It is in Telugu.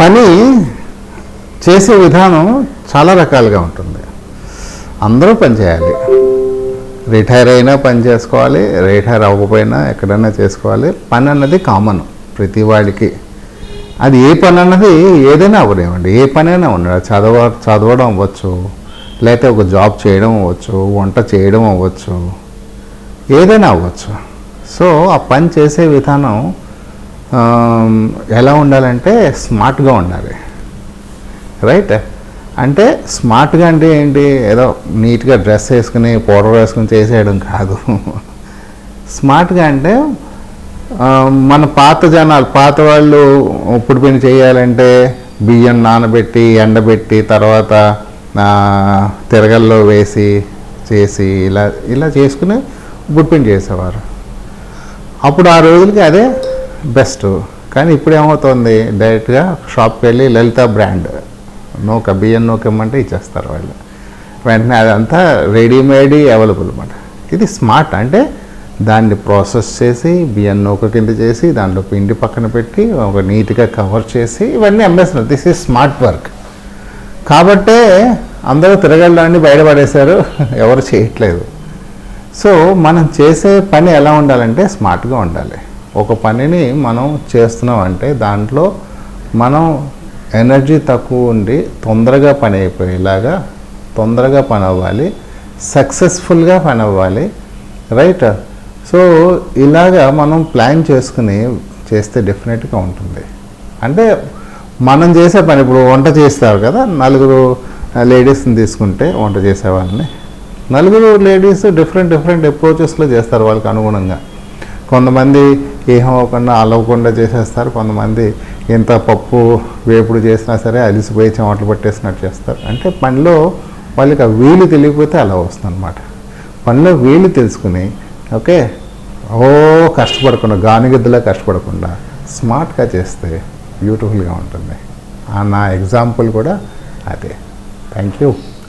పని చేసే విధానం చాలా రకాలుగా ఉంటుంది. అందరూ పని చేయాలి. రిటైర్ అయినా పని చేసుకోవాలి రిటైర్ అవ్వకపోయినా ఎక్కడైనా చేసుకోవాలి. పని అన్నది కామన్ ప్రతి వాడికి. అది ఏ పని అన్నది ఏదైనా అవ్వనివ్వండి. ఏ పనైనా ఉండదు చదవ చదవడం అవ్వచ్చు లేకపోతే ఒక జాబ్ చేయడం అవ్వచ్చు వంట చేయడం అవ్వచ్చు ఏదైనా అవ్వచ్చు. సో ఆ పని చేసే విధానం ఎలా ఉండాలంటే స్మార్ట్గా ఉండాలి. రైట్? అంటే స్మార్ట్గా అంటే ఏంటి? ఏదో నీట్గా డ్రెస్ వేసుకుని పౌడర్ వేసుకుని చేసేయడం కాదు. స్మార్ట్గా అంటే మన పాత జనాలు పాత వాళ్ళు ఇప్పుడు పని చేయాలంటే బియ్యం నానబెట్టి ఎండబెట్టి తర్వాత తిరగల్లో వేసి చేసి ఇలా ఇలా చేసుకుని ఇప్పుడు పని చేసేవారు. అప్పుడు ఆ రోజులకి అదే బెస్ట్. కానీ ఇప్పుడు ఏమవుతుంది? డైరెక్ట్గా షాప్కి వెళ్ళి లలిత బ్రాండ్. నూక బియ్యం నూక ఇమ్మంటే ఇచ్చేస్తారు వాళ్ళు. వెంటనే అదంతా రెడీమేడ్ అవైలబుల్ అనమాట ఇది స్మార్ట్ అంటే దాన్ని ప్రాసెస్ చేసి బియ్యం నూక కింద చేసి దాంట్లో పిండి పక్కన పెట్టి ఒక నీట్గా కవర్ చేసి ఇవన్నీ అమ్మేస్తున్నారు. దిస్ ఈజ్ స్మార్ట్ వర్క్ కాబట్టే అందరూ తిరగడాన్ని బయటపడేశారు. ఎవరు చేయట్లేదు. సో మనం చేసే పని ఎలా ఉండాలంటే స్మార్ట్గా ఉండాలి. ఒక పనిని మనం చేస్తున్నాం అంటే దాంట్లో మనం ఎనర్జీ తక్కువ ఉండి తొందరగా పని అయిపోయేలాగా తొందరగా పని అవ్వాలి సక్సెస్ఫుల్గా పని అవ్వాలి రైట్? సో ఇలాగా మనం ప్లాన్ చేసుకుని చేస్తే డెఫినెట్గా ఉంటుంది. అంటే మనం చేసే పని ఇప్పుడు వంట చేస్తారు కదా నలుగురు లేడీస్ని తీసుకుంటే వంట చేసే వాళ్ళని. నలుగురు లేడీస్ డిఫరెంట్ డిఫరెంట్ అప్రోచెస్లో చేస్తారు వాళ్ళకి అనుగుణంగా. కొంతమంది ఏం అవ్వకుండా అలవకుండా చేసేస్తారు. కొంతమంది ఎంత పప్పు వేపుడు చేసినా సరే అలిసిపోయి చెమటలు పట్టేసినట్టు చేస్తారు. అంటే పనిలో వాళ్ళకి ఆ వీలు తెలియకపోతే అలా వస్తుంది అనమాట పనిలో వీలు తెలుసుకుని ఓకే ఓ కష్టపడకుండా గానిగిద్దలా కష్టపడకుండా స్మార్ట్గా చేస్తే బ్యూటిఫుల్గా ఉంటుంది. ఆ నా ఎగ్జాంపుల్ కూడా అదే. Thank you